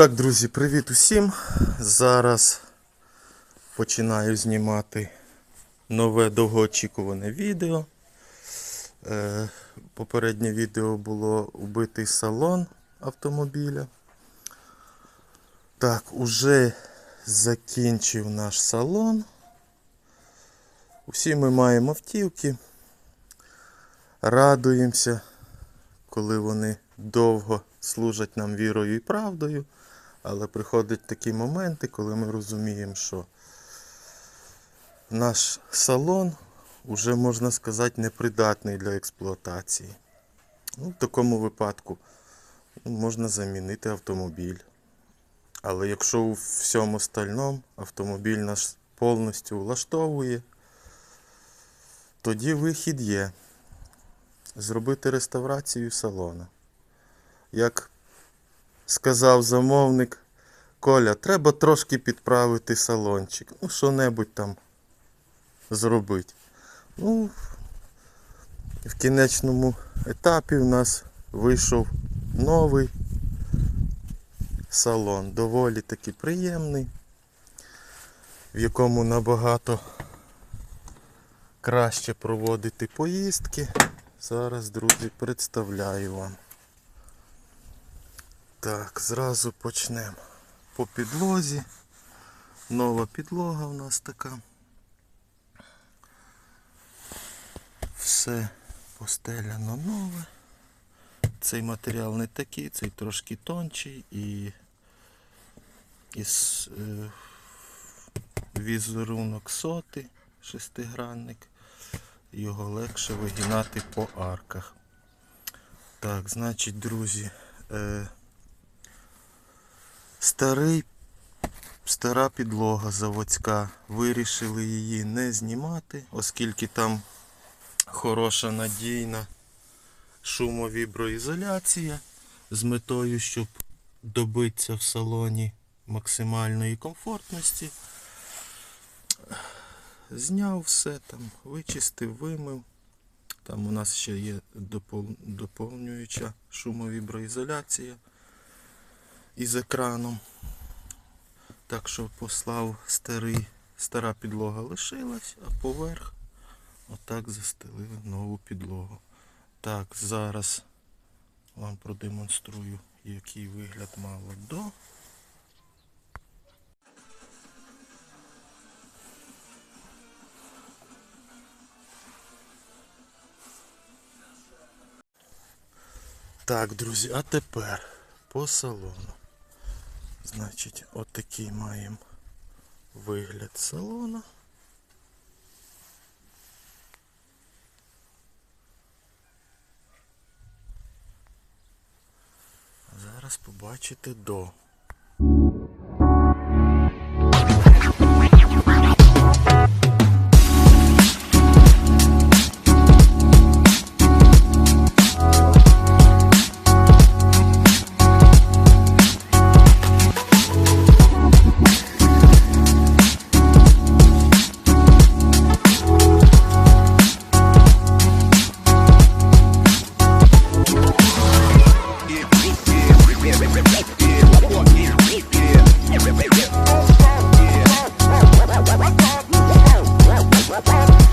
Так, друзі, привіт усім. Зараз починаю знімати нове довгоочікуване відео. Е, попереднє відео було убитий салон автомобіля. Так, уже закінчив наш салон. Усі ми маємо автівки. Радуємося, коли вони довго служать нам вірою і правдою. Але приходять такі моменти, коли ми розуміємо, що наш салон вже, можна сказати, непридатний для експлуатації. Ну, в такому випадку ну, можна замінити автомобіль. Але якщо у всьому остальному автомобіль наш повністю влаштовує, тоді вихід є. Зробити реставрацію салона. Як сказав замовник, Коля, треба трошки підправити салончик. Ну, що-небудь там зробити. Ну, в кінечному етапі в нас вийшов новий салон. Доволі таки приємний, в якому набагато краще проводити поїздки. Зараз, друзі, представляю вам. Так, зразу почнемо по підлозі. Нова підлога у нас така. Все постеляно нове. Цей матеріал не такий, цей трошки тончий і із е, візерунок соти шестигранник. Його легше вигинати по арках. Так, значить, друзі, е, старий, стара підлога заводська. Вирішили її не знімати, оскільки там хороша надійна шумовіброізоляція з метою, щоб добитися в салоні максимальної комфортності. Зняв все там, вичистив, вимив. Там у нас ще є доповнююча шумовіброізоляція із екраном. Так що послав старий, стара підлога лишилась, а поверх отак застелили нову підлогу. Так, зараз вам продемонструю, який вигляд мало до. Так, друзі, а тепер по салону. Значить, отакий маємо вигляд салона. Зараз побачите до.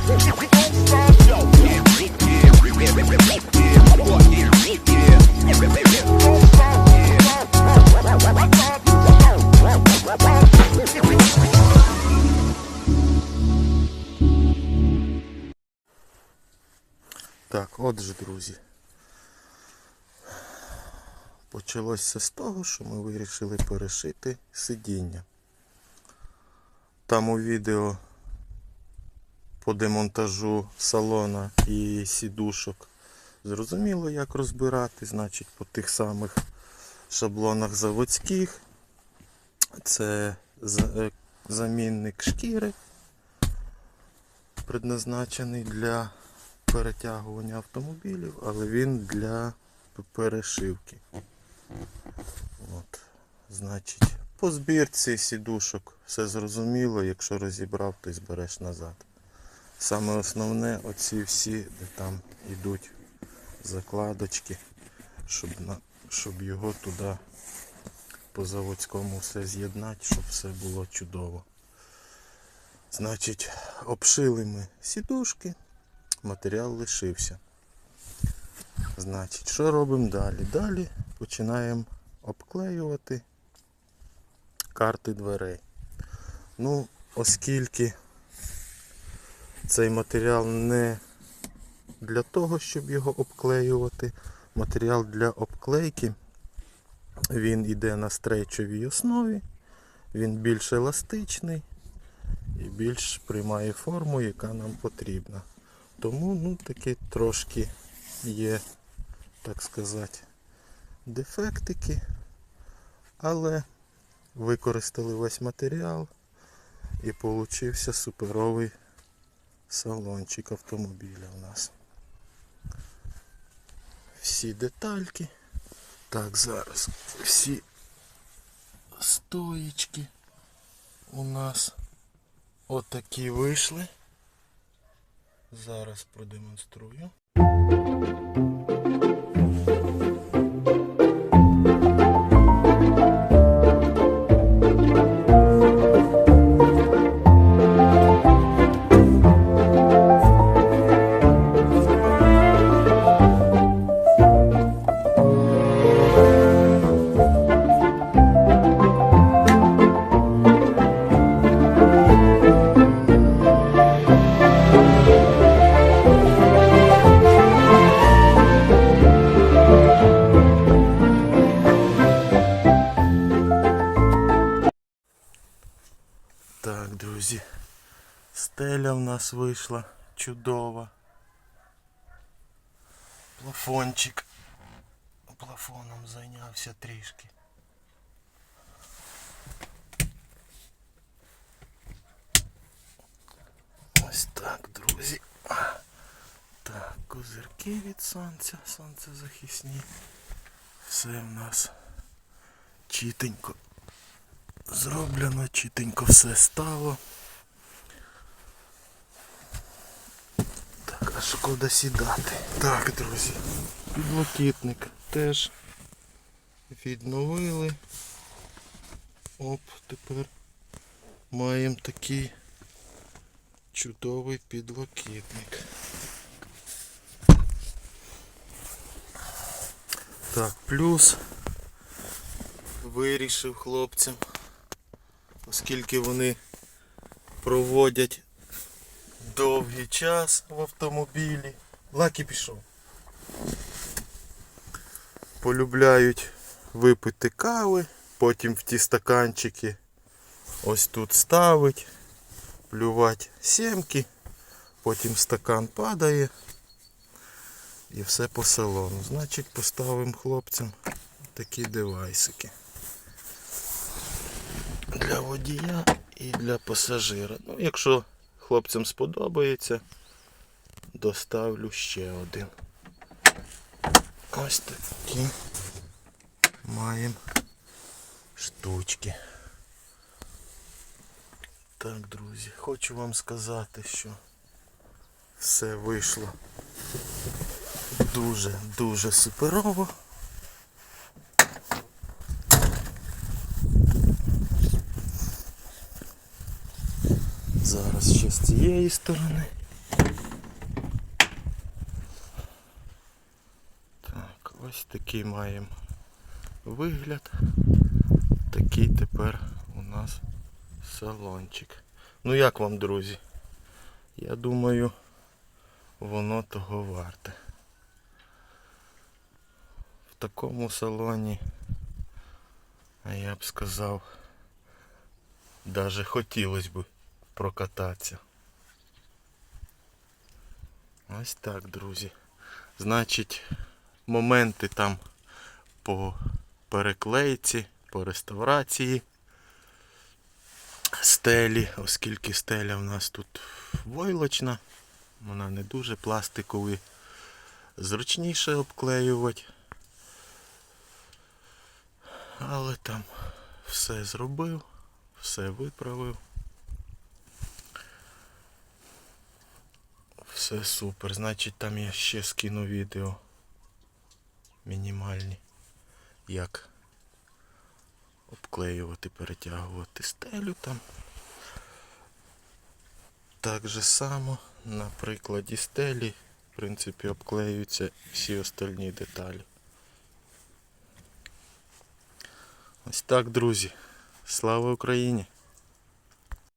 Так, отже, друзі. Почалося з того, що ми вирішили перешити сидіння. Там у відео по демонтажу салона і сідушок зрозуміло, як розбирати, значить, по тих самих шаблонах заводських. Це е, замінник шкіри, предназначений для перетягування автомобілів, але він для перешивки. От. Значить, по збірці сідушок все зрозуміло, якщо розібрав, то й збереш назад. Саме основне оці всі, де там йдуть закладочки, щоб, на, щоб його туди по заводському все з'єднати, щоб все було чудово. Значить, обшили ми сідушки, матеріал лишився. Значить, що робимо далі? Далі починаємо обклеювати карти дверей. Ну, оскільки цей матеріал не для того, щоб його обклеювати, матеріал для обклейки, він іде на стрейчовій основі, він більш еластичний і більш приймає форму, яка нам потрібна. Тому ну, таки трошки є, так сказати, дефектики, але використали весь матеріал і получився суперовий салончик автомобіля у нас. Всі детальки. Так, зараз всі стоїчки у нас отакі вийшли. Зараз продемонструю. Так, друзі, стеля в нас вийшла чудова. Плафончик. Плафоном зайнявся трішки. Ось так, друзі. Так, козирки від сонця, сонцезахисні. Все в нас чітенько Зроблено, чітенько все стало. Так, а шкода сідати. Так, друзі, підлокітник теж відновили. Оп, тепер маємо такий чудовий підлокітник. Так, плюс вирішив хлопцям оскільки вони проводять довгий час в автомобілі. Лакі пішов. Полюбляють випити кави, потім в ті стаканчики ось тут ставить, плювати сімки, потім стакан падає і все по салону. Значить поставимо хлопцям такі девайсики для водія і для пасажира. Ну, якщо хлопцям сподобається, доставлю ще один. Ось такі маємо штучки. Так, друзі, хочу вам сказати, що все вийшло дуже-дуже суперово. Зараз ще з цієї сторони. Так, ось такий маємо вигляд. Такий тепер у нас салончик. Ну як вам, друзі? Я думаю, воно того варте. В такому салоні, а я б сказав, даже хотілося б прокататися. Ось так, друзі. Значить, моменти там по переклейці, по реставрації стелі, оскільки стеля в нас тут войлочна, вона не дуже пластиковий, зручніше обклеювати. Але там все зробив, все виправив. Все супер. Значить там я ще скину відео мінімальні. Як обклеювати, перетягувати стелю там. Так же само на прикладі стелі, в принципі, обклеюються всі остальні деталі. Ось так, друзі. Слава Україні!